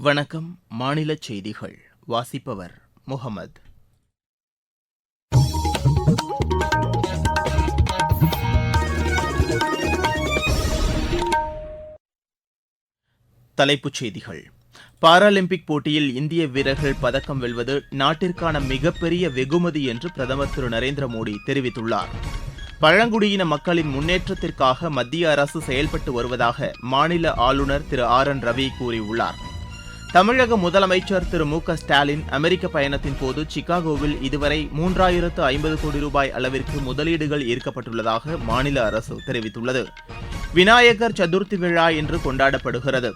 வணக்கம் மாநில செய்திகள். வாசிப்பவர் முகமது. தலைப்புச் செய்திகள். பாராலிம்பிக் போட்டியில் இந்திய வீரர்கள் பதக்கம் வெல்வது நாட்டிற்கான மிகப்பெரிய வெகுமதி என்று பிரதமர் திரு. நரேந்திர மோடி தெரிவித்துள்ளார். பழங்குடியின மக்களின் முன்னேற்றத்திற்காக மத்திய அரசு செயல்பட்டு வருவதாக மாநில ஆளுநர் திரு. ஆர். என். ரவி கூறியுள்ளார். தமிழக முதலமைச்சர் திரு மு க ஸ்டாலின் அமெரிக்க பயணத்தின் போது சிகாகோவில் இதுவரை மூன்றாயிரத்து ஐம்பது கோடி ரூபாய் அளவிற்கு முதலீடுகள் ஈர்க்கப்பட்டுள்ளதாக மாநில அரசு தெரிவித்துள்ளது. விநாயகர் சதுர்த்தி விழா இன்று கொண்டாடப்படுகிறது.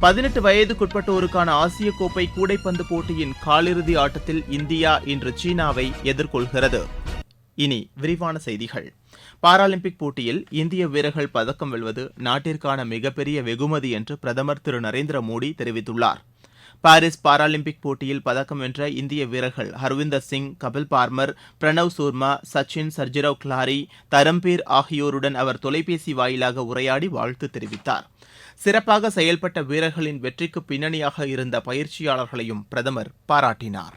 பதினெட்டு வயதுக்குட்பட்டோருக்கான ஆசிய கோப்பை கூடைப்பந்து போட்டியின் காலிறுதி ஆட்டத்தில் இந்தியா இன்று சீனாவை எதிர்கொள்கிறது. இனி விரிவான செய்திகள். பாராலிம்பிக் போட்டியில் இந்திய வீரர்கள் பதக்கம் வெல்வது நாட்டிற்கான மிகப்பெரிய வெகுமதி என்று பிரதமர் திரு நரேந்திர மோடி தெரிவித்துள்ளார். பாரிஸ் பாராலிம்பிக் போட்டியில் பதக்கம் வென்ற இந்திய வீரர்கள் ஹர்விந்தர் சிங் கபில் பார்மர் பிரணவ் சூர்மா சச்சின் சர்ஜிராவ் கிளாரி தரம்பீர் ஆகியோருடன் அவர் தொலைபேசி வாயிலாக உரையாடி வாழ்த்து தெரிவித்தார். சிறப்பாக செயல்பட்ட வீரர்களின் வெற்றிக்கு பின்னணியாக இருந்த பயிற்சியாளர்களையும் பிரதமர் பாராட்டினார்.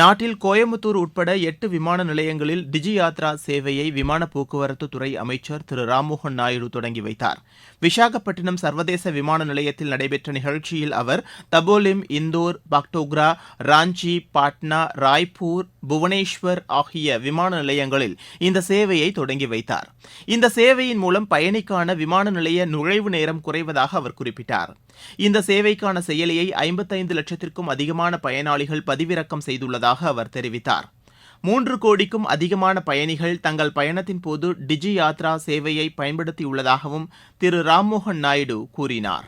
நாட்டில் கோயம்புத்தூர் உட்பட எட்டு விமான நிலையங்களில் டிஜி யாத்ரா சேவையை விமான போக்குவரத்து துறை அமைச்சர் திரு ராம்மோகன் நாயுடு தொடங்கி வைத்தார். விசாகப்பட்டினம் சர்வதேச விமான நிலையத்தில் நடைபெற்ற நிகழ்ச்சியில் அவர் தபோலிம் இந்தோர் பக்டோக்ரா ராஞ்சி பாட்னா ராய்ப்பூர் புவனேஸ்வர் ஆகிய விமான நிலையங்களில் இந்த சேவையை தொடங்கி வைத்தார். இந்த சேவையின் மூலம் பயணிக்கான விமான நிலைய நுழைவு நேரம் குறைவதாக அவர் குறிப்பிட்டார். இந்த சேவைக்கான செயலியை ஐம்பத்தைந்து லட்சத்திற்கும் அதிகமான பயனாளிகள் பதிவிறக்கம் செய்துள்ளதாக அவர் தெரிவித்தார். மூன்று கோடிக்கும் அதிகமான பயணிகள் தங்கள் பயணத்தின் போது டிஜி யாத்ரா சேவையை பயன்படுத்தியுள்ளதாகவும் திரு ராம்மோகன் நாயுடு கூறினார்.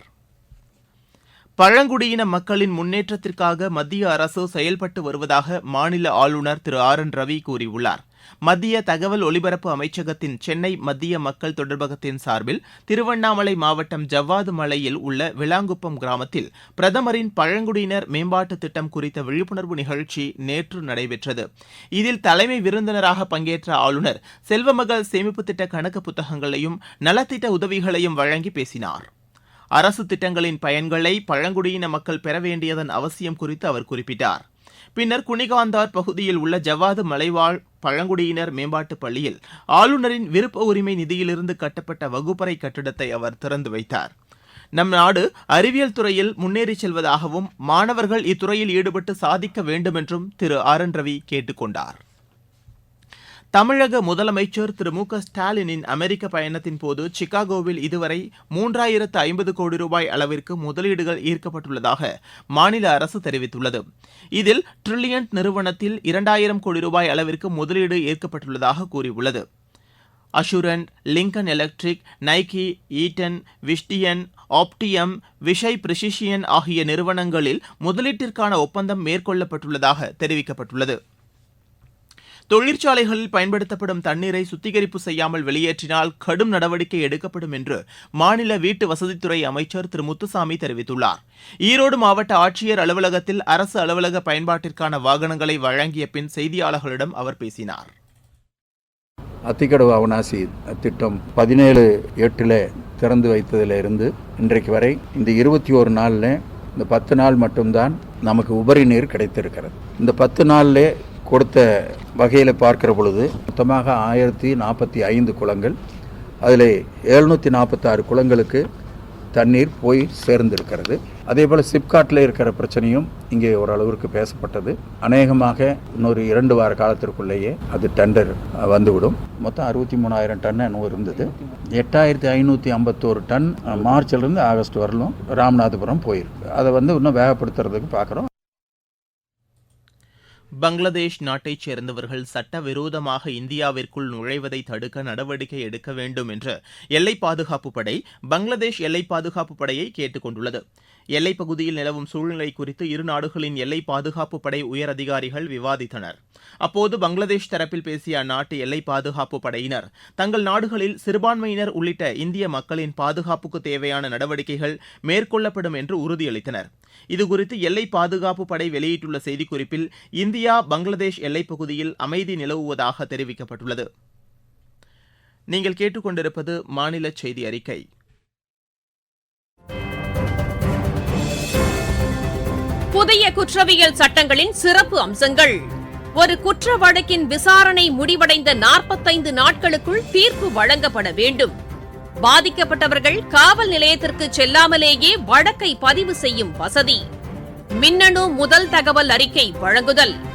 பழங்குடியின மக்களின் முன்னேற்றத்திற்காக மத்திய அரசு செயல்பட்டு வருவதாக மாநில ஆளுநர் திரு ஆர் என் ரவி கூறியுள்ளார். மத்திய தகவல் ஒலிபரப்பு அமைச்சகத்தின் சென்னை மத்திய மக்கள் தொடர்பகத்தின் சார்பில் திருவண்ணாமலை மாவட்டம் ஜவ்வாது மலையில் உள்ள விளாங்குப்பம் கிராமத்தில் பிரதமரின் பழங்குடியினர் மேம்பாட்டு திட்டம் குறித்த விழிப்புணர்வு நிகழ்ச்சி நேற்று நடைபெற்றது. இதில் தலைமை விருந்தினராக பங்கேற்ற ஆளுநர் செல்வமகள் சேமிப்பு திட்ட கணக்கு புத்தகங்களையும் நலத்திட்ட உதவிகளையும் வழங்கி பேசினார். அரசு திட்டங்களின் பயன்களை பழங்குடியின மக்கள் பெற வேண்டியதன் அவசியம் குறித்து அவர் குறிப்பிட்டார். பின்னர் குனிகாந்தார் பகுதியில் உள்ள ஜவ்வாது மலைவாழ் பழங்குடியினர் மேம்பாட்டுப் பள்ளியில் ஆளுநரின் விருப்ப உரிமை நிதியிலிருந்து கட்டப்பட்ட வகுப்பறை கட்டிடத்தை அவர் திறந்து வைத்தார். நம் நாடு அறிவியல் துறையில் முன்னேறி செல்வதாகவும் மாணவர்கள் இத்துறையில் ஈடுபட்டு சாதிக்க வேண்டும் என்றும் திரு ஆர் என் ரவி கேட்டுக்கொண்டார் தமிழக முதலமைச்சர் திரு மு க ஸ்டாலினின் அமெரிக்க பயணத்தின் போது சிகாகோவில் இதுவரை மூன்றாயிரத்து ஐம்பது கோடி ரூபாய் அளவிற்கு முதலீடுகள் ஈர்க்கப்பட்டுள்ளதாக மாநில அரசு தெரிவித்துள்ளது. இதில் ட்ரில்லியன்ட் நிறுவனத்தில் இரண்டாயிரம் கோடி ரூபாய் அளவிற்கு முதலீடு ஈர்க்கப்பட்டுள்ளதாக கூறியுள்ளது. Assurant Lincoln Electric Nike Eaton Visteon ஆப்டியம் Vishay Precision ஆகிய நிறுவனங்களில் முதலீட்டிற்கான ஒப்பந்தம் மேற்கொள்ளப்பட்டுள்ளதாக தெரிவிக்கப்பட்டுள்ளது. தொழிற்சாலைகளில் பயன்படுத்தப்படும் தண்ணீரை சுத்திகரிப்பு செய்யாமல் வெளியேற்றினால் கடும் நடவடிக்கை எடுக்கப்படும் என்று மாநில வீட்டு வசதித்துறை அமைச்சர் திரு முத்துசாமி தெரிவித்துள்ளார். ஈரோடு மாவட்ட ஆட்சியர் அலுவலகத்தில் அரசு அலுவலக பயன்பாட்டிற்கான வாகனங்களை வழங்கிய பின் செய்தியாளர்களிடம் அவர் பேசினார். அத்திக்கடவு அவனாசி திட்டம் பதினேழு எட்டில் திறந்து வைத்ததிலிருந்து இன்றைக்கு வரை இந்த இருபத்தி ஒரு நாளில் இந்த பத்து நாள் மட்டும்தான் நமக்கு உபரி நீர் கிடைத்திருக்கிறது. இந்த பத்து நாளில் கொடுத்த வகையில் பார்க்கிற பொழுது மொத்தமாக ஆயிரத்தி நாற்பத்தி ஐந்து குளங்கள் அதில் எழுநூற்றி நாற்பத்தாறு குளங்களுக்கு தண்ணீர் போய் சேர்ந்திருக்கிறது. அதே போல் சிப்காட்டில் இருக்கிற பிரச்சனையும் இங்கே ஓரளவிற்கு பேசப்பட்டது. அநேகமாக இன்னொரு இரண்டு வார காலத்திற்குள்ளேயே அது டெண்டர் வந்துவிடும். மொத்தம் அறுபத்தி மூணாயிரம் டன் என்னவோ இருந்தது. எட்டாயிரத்தி ஐநூற்றி ஐம்பத்தோரு டன் மார்ச்லேருந்து ஆகஸ்ட் வரலும் ராமநாதபுரம் போயிருக்கு. அதை வந்து இன்னும் வேகப்படுத்துறதுக்கு பார்க்குறோம். பங்களாதேஷ் நாட்டைச் சேர்ந்தவர்கள் சட்டவிரோதமாக இந்தியாவிற்குள் நுழைவதை தடுக்க நடவடிக்கை எடுக்க வேண்டும் என்று எல்லை பாதுகாப்பு படை பங்களாதேஷ் எல்லை பாதுகாப்பு படையை கேட்டுக் கொண்டுள்ளது. எல்லைப் பகுதியில் நிலவும் சூழ்நிலை குறித்து இரு நாடுகளின் எல்லை பாதுகாப்பு படை உயர் அதிகாரிகள் விவாதித்தனர். அப்போது பங்களாதேஷ் தரப்பில் பேசிய அந்நாட்டு எல்லை பாதுகாப்பு படையினர் தங்கள் நாடுகளில் சிறுபான்மையினர் உள்ளிட்ட இந்திய மக்களின் பாதுகாப்புக்கு தேவையான நடவடிக்கைகள் மேற்கொள்ளப்படும் என்று உறுதியளித்தனர். இதுகுறித்து எல்லை பாதுகாப்பு படை வெளியிட்டுள்ள செய்திக்குறிப்பில் இந்திய இந்தியா பங்களாதேஷ் எல்லைப் பகுதியில் அமைதி நிலவுவதாக தெரிவிக்கப்பட்டுள்ளது. நீங்கள் கேட்டுக்கொண்டிருப்பது மாநில செய்தி அறிக்கை. புதிய குற்றவியல் சட்டங்களின் சிறப்பு அம்சங்கள். ஒரு குற்ற வழக்கின் விசாரணை முடிவடைந்த நாற்பத்தைந்து நாட்களுக்குள் தீர்ப்பு வழங்கப்பட வேண்டும். பாதிக்கப்பட்டவர்கள் காவல் நிலையத்திற்கு செல்லாமலேயே வழக்கை பதிவு செய்யும் வசதி. மின்னணு முதல் தகவல் அறிக்கை வழங்குதல்.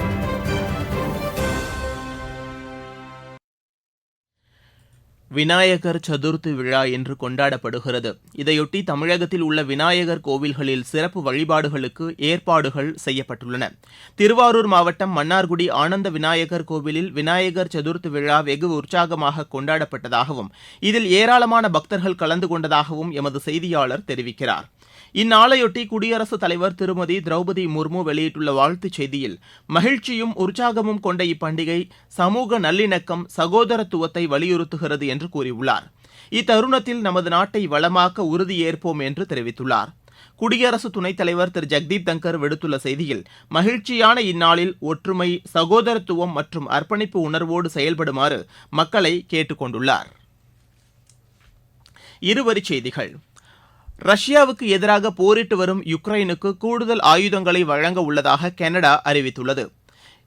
விநாயகர் சதுர்த்தி விழா என்று கொண்டாடப்படுகிறது. இதையொட்டி தமிழகத்தில் உள்ள விநாயகர் கோவில்களில் சிறப்பு வழிபாடுகளுக்கு ஏற்பாடுகள் செய்யப்பட்டுள்ளன. திருவாரூர் மாவட்டம் மன்னார்குடி ஆனந்த விநாயகர் கோவிலில் விநாயகர் சதுர்த்தி விழா வெகு உற்சாகமாக கொண்டாடப்பட்டதாகவும் இதில் ஏராளமான பக்தர்கள் கலந்து கொண்டதாகவும் எமது செய்தியாளர் தெரிவிக்கிறார். இந்நாளையொட்டி குடியரசுத் தலைவர் திருமதி திரௌபதி முர்மு வெளியிட்டுள்ள வாழ்த்துச் செய்தியில் மகிழ்ச்சியும் உற்சாகமும் கொண்ட இப்பண்டிகை சமூக நல்லிணக்கம் சகோதரத்துவத்தை வலியுறுத்துகிறது என்று கூறியுள்ளார். இத்தருணத்தில் நமது நாட்டை வளமாக்க உறுதியேற்போம் என்று தெரிவித்துள்ளார். குடியரசு துணைத் தலைவர் திரு. ஜெக்தீப் தங்கர் விடுத்துள்ள செய்தியில் மகிழ்ச்சியான இந்நாளில் ஒற்றுமை சகோதரத்துவம் மற்றும் அர்ப்பணிப்பு உணர்வோடு செயல்படுமாறு மக்களை கேட்டுக் கொண்டுள்ளார். இருவரிச் செய்திகள். ரஷ்யாவுக்கு எதிராக போரிட்டு வரும் யுக்ரைனுக்கு கூடுதல் ஆயுதங்களை வழங்க உள்ளதாக கனடா அறிவித்துள்ளது.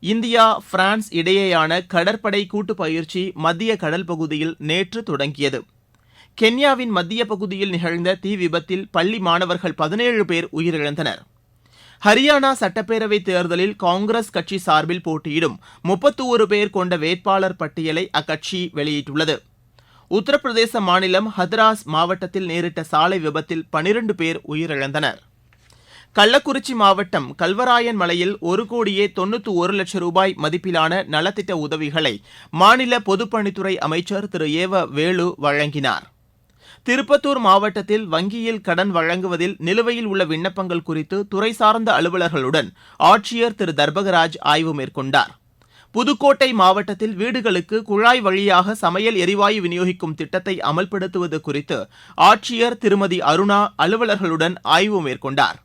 இந்தியா பிரான்ஸ் இடையேயான கடற்படை கூட்டு பயிற்சி மத்திய கடல் பகுதியில் நேற்று தொடங்கியது. கென்யாவின் மத்திய பகுதியில் நிகழ்ந்த தீ விபத்தில் பள்ளி மாணவர்கள் பதினேழு பேர் உயிரிழந்தனர். ஹரியானா சட்டப்பேரவைத் தேர்தலில் காங்கிரஸ் கட்சி சார்பில் போட்டியிடும் முப்பத்தோரு பேர் கொண்ட வேட்பாளர் பட்டியலை அக்கட்சி வெளியிட்டுள்ளது. உத்தரப்பிரதேச மாநிலம் ஹத்ராஸ் மாவட்டத்தில் நேரிட்ட சாலை விபத்தில் பனிரண்டு பேர் உயிரிழந்தனர். கள்ளக்குறிச்சி மாவட்டம் கல்வராயன் மலையில் ஒரு கோடியே தொண்ணூற்று ஒரு லட்சம் ரூபாய் மதிப்பிலான நலத்திட்ட உதவிகளை மாநில பொதுப்பணித்துறை அமைச்சர் திரு. ஏவ வேலு வழங்கினார். திருப்பத்தூர் மாவட்டத்தில் வங்கியில் கடன் வழங்குவதில் நிலுவையில் உள்ள விண்ணப்பங்கள் குறித்து துறை சார்ந்த அலுவலர்களுடன் ஆட்சியர் திரு. தர்பகராஜ் ஆய்வு மேற்கொண்டார். புதுக்கோட்டை மாவட்டத்தில் வீடுகளுக்கு குழாய் வழியாக சமையல் எரிவாயு விநியோகிக்கும் திட்டத்தை அமல்படுத்துவது குறித்து ஆட்சியர் திருமதி அருணா அலுவலர்களுடன் ஆய்வு மேற்கொண்டார்.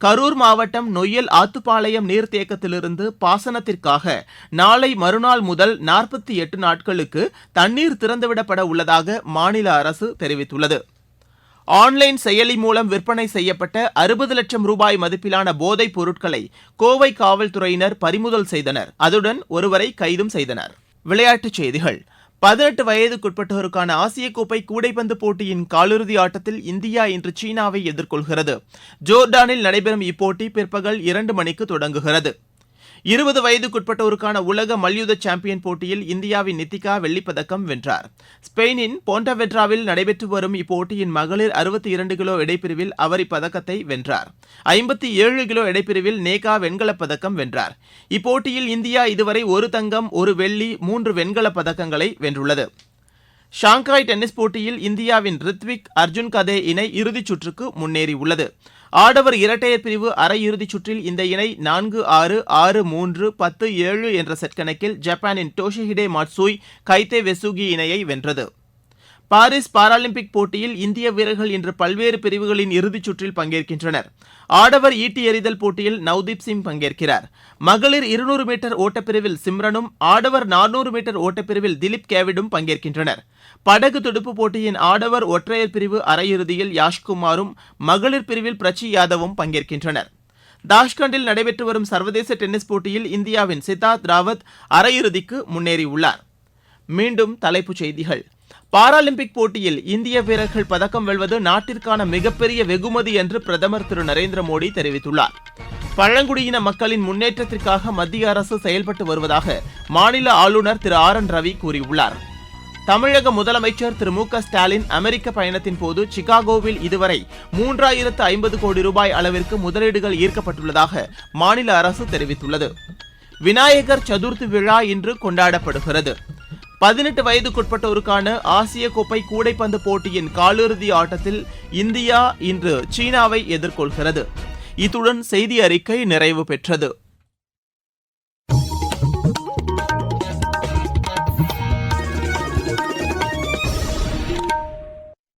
கரூர் மாவட்டம் நொய்யல் ஆத்துப்பாளையம் நீர்த்தேக்கத்திலிருந்து பாசனத்திற்காக நாளை மறுநாள் முதல் நாற்பத்தி எட்டு நாட்களுக்கு தண்ணீர் திறந்துவிடப்பட உள்ளதாக மாநில அரசு தெரிவித்துள்ளது. ஆன்லைன் செயலி மூலம் விற்பனை செய்யப்பட்ட அறுபது லட்சம் ரூபாய் மதிப்பிலான போதைப் பொருட்களை கோவை காவல்துறையினர் பறிமுதல் செய்தனர். அதுடன் ஒருவரை கைதும் செய்தனர். விளையாட்டுச் செய்திகள். பதினெட்டு வயதுக்குட்பட்டோருக்கான ஆசிய கோப்பை கூடைப்பந்து போட்டியின் காலிறுதி ஆட்டத்தில் இந்தியா இன்று சீனாவை எதிர்கொள்கிறது. ஜோர்டானில் நடைபெறும் இப்போட்டி பிற்பகல் இரண்டு மணிக்கு தொடங்குகிறது. இருபது வயதுக்குட்பட்டோருக்கான உலக மல்யுத்த சாம்பியன் போட்டியில் இந்தியாவின் நித்திகா வெள்ளிப்பதக்கம் வென்றார். ஸ்பெயினின் போண்டவெட்ராவில் நடைபெற்று வரும் இப்போட்டியின் மகளிர் அறுபத்தி இரண்டு கிலோ எடைப்பிரிவில் அவர் இப்பதக்கத்தை வென்றார். ஐம்பத்தி ஏழு கிலோ எடைப்பிரிவில் நேகா வெண்கலப் பதக்கம் வென்றார். இப்போட்டியில் இந்தியா இதுவரை ஒரு தங்கம் ஒரு வெள்ளி மூன்று வெண்கலப் பதக்கங்களை வென்றுள்ளது. ஷாங்காய் டென்னிஸ் போட்டியில் இந்தியாவின் ரித்விக் அர்ஜுன் கதே இணை இறுதிச் சுற்றுக்கு முன்னேறியுள்ளது. ஆடவர் இரட்டையர் பிரிவு அரையிறுதிச் சுற்றில் இந்த இணை நான்கு ஆறு ஆறு மூன்று பத்து ஏழு என்ற செட் கணக்கில் ஜப்பானின் டோஷிஹிடே மாட்சூய் கைத்தே வெசுகி இணையை வென்றது. பாரிஸ் பாராலிம்பிக் போட்டியில் இந்திய வீரர்கள் இன்று பல்வேறு பிரிவுகளின் இறுதிச் சுற்றில் பங்கேற்கின்றனர். ஆடவர் ஈட்டி எறிதல் போட்டியில் நவ்தீப் சிங் பங்கேற்கிறார். மகளிர் இருநூறு மீட்டர் ஓட்டப்பிரிவில் சிம்ரனும் ஆடவர் நானூறு மீட்டர் ஓட்டப்பிரிவில் திலீப் கேவிடும் பங்கேற்கின்றனர். படகு துடுப்பு போட்டியின் ஆடவர் ஒற்றையர் பிரிவு அரையிறுதியில் யாஷ்குமாரும் மகளிர் பிரிவில் பிரச்சி யாதவும் பங்கேற்கின்றனர். தாஷ்கண்டில் நடைபெற்று வரும் சர்வதேச டென்னிஸ் போட்டியில் இந்தியாவின் சித்தார்த் ராவத் அரையிறுதிக்கு முன்னேறியுள்ளார். மீண்டும் தலைப்புச் செய்திகள். பாராலிம்பிக் போட்டியில் இந்திய வீரர்கள் பதக்கம் வெல்வது நாட்டிற்கான மிகப்பெரிய வெகுமதி என்று பிரதமர் திரு நரேந்திர மோடி தெரிவித்துள்ளார். பழங்குடியின மக்களின் முன்னேற்றத்திற்காக மத்திய அரசு செயல்பட்டு வருவதாக மாநில ஆளுநர் திரு ஆர் என் ரவி கூறியுள்ளார். தமிழக முதலமைச்சர் திரு மு க ஸ்டாலின் அமெரிக்க பயணத்தின் போது சிகாகோவில் இதுவரை மூன்றாயிரத்து ஐம்பது கோடி ரூபாய் அளவிற்கு முதலீடுகள் ஈர்க்கப்பட்டுள்ளதாக மாநில அரசு தெரிவித்துள்ளது. விநாயகர் சதுர்த்தி விழா இன்று கொண்டாடப்படுகிறது. பதினெட்டு வயதுக்குட்பட்டோருக்கான ஆசிய கோப்பை கூடைப்பந்து போட்டியின் காலிறுதி ஆட்டத்தில் இந்தியா இன்று சீனாவை எதிர்கொள்கிறது. இத்துடன் செய்தி அறிக்கை நிறைவு பெற்றது.